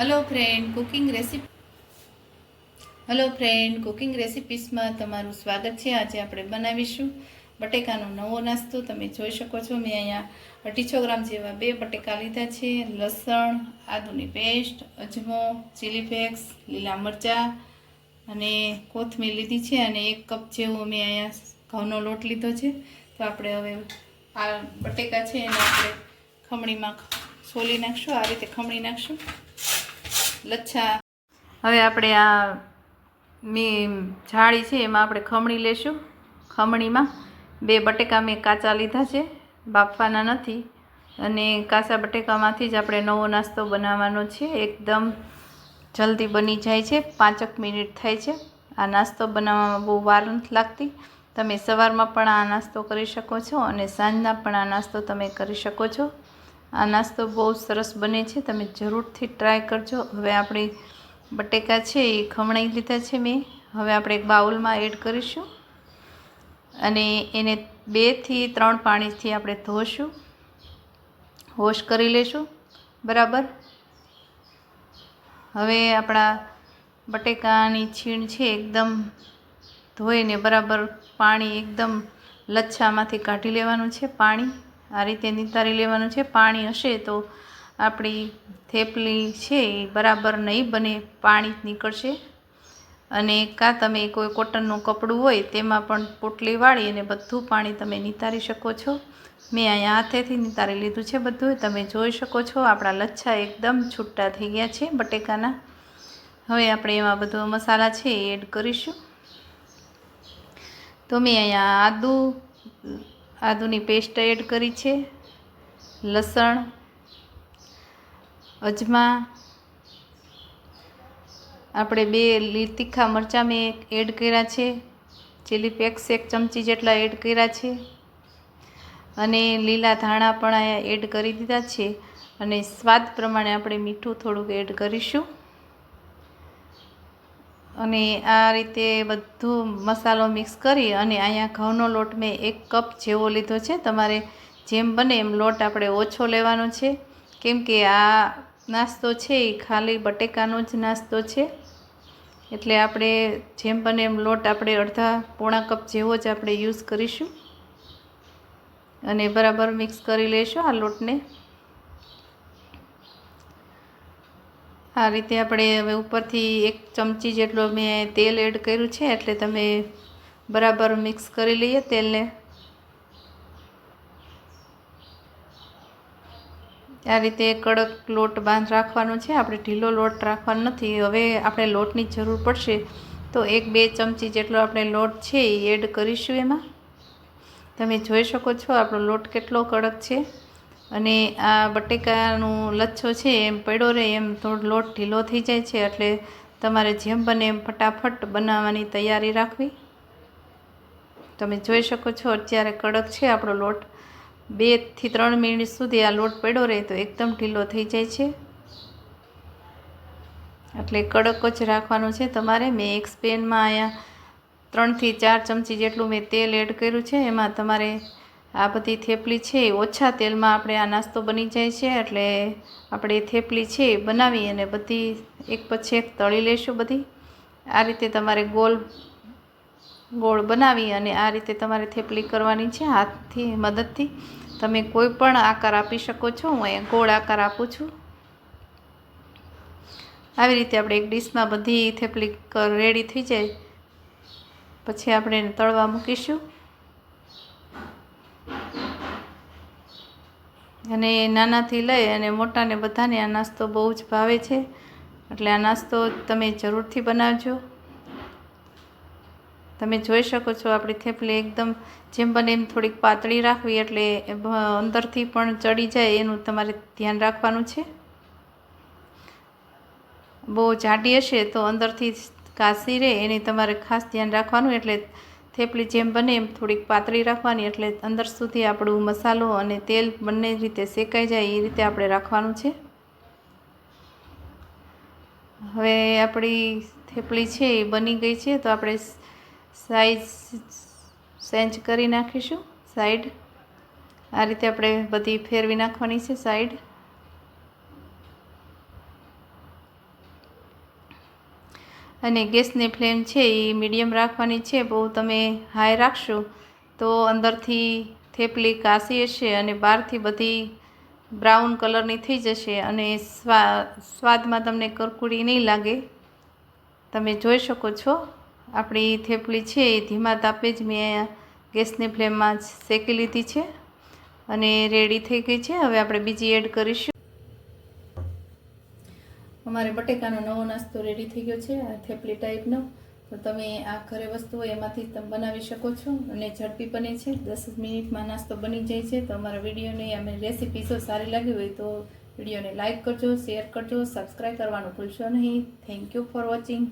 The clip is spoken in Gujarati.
Hello friend cooking recipe hello friend cooking રેસિપીસમાં તમારું સ્વાગત છે. આજે આપણે બનાવીશું બટેકાનો નવો નાસ્તો. તમે જોઈ શકો છો, મેં અહીંયા અઢીસો ગ્રામ જેવા બે બટેકા લીધા છે. લસણ, આદુની પેસ્ટ, અજમો ચીલી ફ્લેક્સ લીલા મરચાં અને કોથમીર લીધી છે અને એક કપ જેવો મેં અહીંયા ઘઉંનો લોટ લીધો છે. તો આપણે હવે આ બટેકા છે એને આપણે ખમણીમાં સોલી નાખશું. આ રીતે ખમણી નાખશું. લચ્છા. હવે આપણે આ મી જાળી છે, એમાં આપણે ખમણી લેશું. ખમણીમાં બે બટેકા મેં કાચા લીધા છે, બાફવાના નથી. અને કાચા બટેકામાંથી જ આપણે નવો નાસ્તો બનાવવાનો છે. એકદમ જલ્દી બની જાય છે, પાંચક મિનિટ થાય છે. આ નાસ્તો બનાવવામાં બહુ વાર નથી લાગતી. તમે સવારમાં પણ આ નાસ્તો કરી શકો છો અને સાંજના પણ આ નાસ્તો તમે કરી શકો છો. આ નાસ્તો બહુ સરસ બને છે, તમે જરૂરથી ટ્રાય કરજો. હવે આપણી બટેકા છે એ ખમણાઈ લીધા છે મેં. હવે આપણે એક બાઉલમાં એડ કરીશું. અને એને બેથી ત્રણ પાણીથી આપણે ધોશું. વોશ કરી લેશું. બરાબર? હવે આપણા બટેકાની છીણ છે એકદમ ધોઈને બરાબર પાણી એકદમ લચ્છામાંથી કાઢી લેવાનું છે પાણી. આ રીતે નિતારી લેવાનું છે. પાણી હશે તો આપણી થેપલી છે એ બરાબર નહીં બને, પાણી નીકળશે. અને કાં તમે કોઈ કોટનનું કપડું હોય તેમાં પણ પોટલી વાળી અને બધું પાણી તમે નિતારી શકો છો. મેં અહીંયા હાથેથી નિતારી લીધું છે બધું. તમે જોઈ શકો છો આપણા લચ્છા એકદમ છૂટા થઈ ગયા છે બટેકાના. હવે આપણે એમાં બધો મસાલા છે એ એડ કરીશું. તો મેં અહીંયા આદુ આદુની પેસ્ટ એડ કરી છે, લસણ, અજમા, આપણે બે તીખા મરચાં મેં એડ કર્યા છે ચીલી પેક્સ એક ચમચી જેટલા એડ કર્યા છે, અને લીલા ધાણા પણ એડ કરી દીધા છે, અને સ્વાદ પ્રમાણે આપણે મીઠું થોડુંક એડ કરીશું. અને આ રીતે બધું મસાલો મિક્સ કરી અને અહીંયા ઘઉંનો લોટ મેં એક કપ જેવો લીધો છે. તમારે જેમ બને એમ લોટ આપણે ઓછો લેવાનો છે. કેમ કે આ નાસ્તો છે એ ખાલી બટેકાનો જ નાસ્તો છે. એટલે આપણે જેમ બને એમ લોટ આપણે અડધા પોણા કપ જેવો જ આપણે યુઝ કરીશું. અને બરાબર મિક્સ કરી લઈશું આ લોટને. આ રીતે આપણે હવે ઉપરથી એક ચમચી જેટલો મેં તેલ એડ કર્યું છે, એટલે તમે બરાબર મિક્સ કરી લઈએ તેલને. આ રીતે કડક લોટ બાંધ રાખવાનો છે, આપણે ઢીલો લોટ રાખવાનો નથી. હવે આપણે લોટની જરૂર પડશે. તો એક બે ચમચી જેટલો આપણે લોટ છે એ એડ કરીશું એમાં. તમે જોઈ શકો છો આપણો લોટ કેટલો કડક છે. અને આ બટેકાનું લચ્છો છે, એમ પડ્યો રહે, એમ થોડો લોટ ઢીલો થઈ જાય છે, એટલે તમારે જેમ બને એમ ફટાફટ બનાવવાની તૈયારી રાખવી. તમે જોઈ શકો છો, અત્યારે કડક છે આપણો લોટ. બેથી ત્રણ મિનિટ સુધી આ લોટ પડ્યો રહે તો એકદમ ઢીલો થઈ જાય છે. એટલે કડક જ રાખવાનું છે તમારે. મેં એક સ્પેનમાં અહીંયા ત્રણથી ચાર ચમચી જેટલું મેં તેલ એડ કર્યું છે, એમાં તમારે આ બધી થેપલી છે ઓછા તેલમાં આપણે આ નાસ્તો બની જાય છે, એટલે આપણે થેપલી છે બનાવી અને બધી એક પછી એક તળી લઈશું બધી. આ રીતે તમારે ગોલ ગોળ બનાવી અને આ રીતે તમારે થેપલી કરવાની છે હાથથી, મદદથી. તમે કોઈ પણ આકાર આપી શકો છો, હું અહીંયા ગોળ આકાર આપું છું. આવી રીતે આપણે એક ડીશમાં બધી થેપલી રેડી થઈ જાય. પછી આપણે તળવા મૂકીશું. અને નાનાથી લઈ અને મોટાને બધાને આ નાસ્તો બહુ જ ભાવે છે. એટલે આ નાસ્તો તમે જરૂરથી બનાવજો. તમે જોઈ શકો છો આપણી થેપલી એકદમ જેમ બને એમ થોડીક પાતળી રાખવી એટલે અંદરથી પણ ચડી જાય એનું તમારે ધ્યાન રાખવાનું છે. બહુ જાડી હશે તો અંદરથી કાશી રહે, એની તમારે ખાસ ધ્યાન રાખવાનું એટલે થેપલી જેમ બને એમ થોડીક પાતળી રાખવાની, એટલે અંદર સુધી આપણું મસાલો અને તેલ બંને રીતે શેકાઈ જાય એ રીતે આપણે રાખવાનું છે. હવે આપણી થેપલી છે એ બની ગઈ છે, તો આપણે સાઈઝ સેન્જ કરી નાખીશું સાઈડ. આ રીતે આપણે બધી ફેરવી નાખવાની છે સાઈડ. અને ગેસની ફ્લેમ છે એ મીડિયમ રાખવાની છે, બહુ તમે હાઈ રાખશો તો અંદરથી થેપલી કાશી હશે અને બહારથી બધી બ્રાઉન કલરની થઈ જશે અને સ્વા, સ્વાદમાં તમને કરકુડી નહીં લાગે. તમે જોઈ શકો છો, આપણી થેપલી છે એ ધીમા તાપે જ મેં ગેસની ફ્લેમમાં શેકી લીધી છે અને રેડી થઈ ગઈ છે. હવે આપણે બીજી એડ કરીશું. અમારે બટેકાનો નવો નાસ્તો રેડી થઈ ગયો છે, આ થેપલી ટાઈપનો તો તમે આ ઘરે વસ્તુઓ એમાંથી તમે બનાવી શકો છો. અને ઝડપી બને છે. દસ મિનિટમાં નાસ્તો બની જાય છે. તો અમારા વિડીયોની અમે રેસીપી જો સારી લાગી હોય તો વિડીયોને લાઇક કરજો શેર કરજો સબસ્ક્રાઈબ કરવાનું ભૂલશો નહીં. Thank you for watching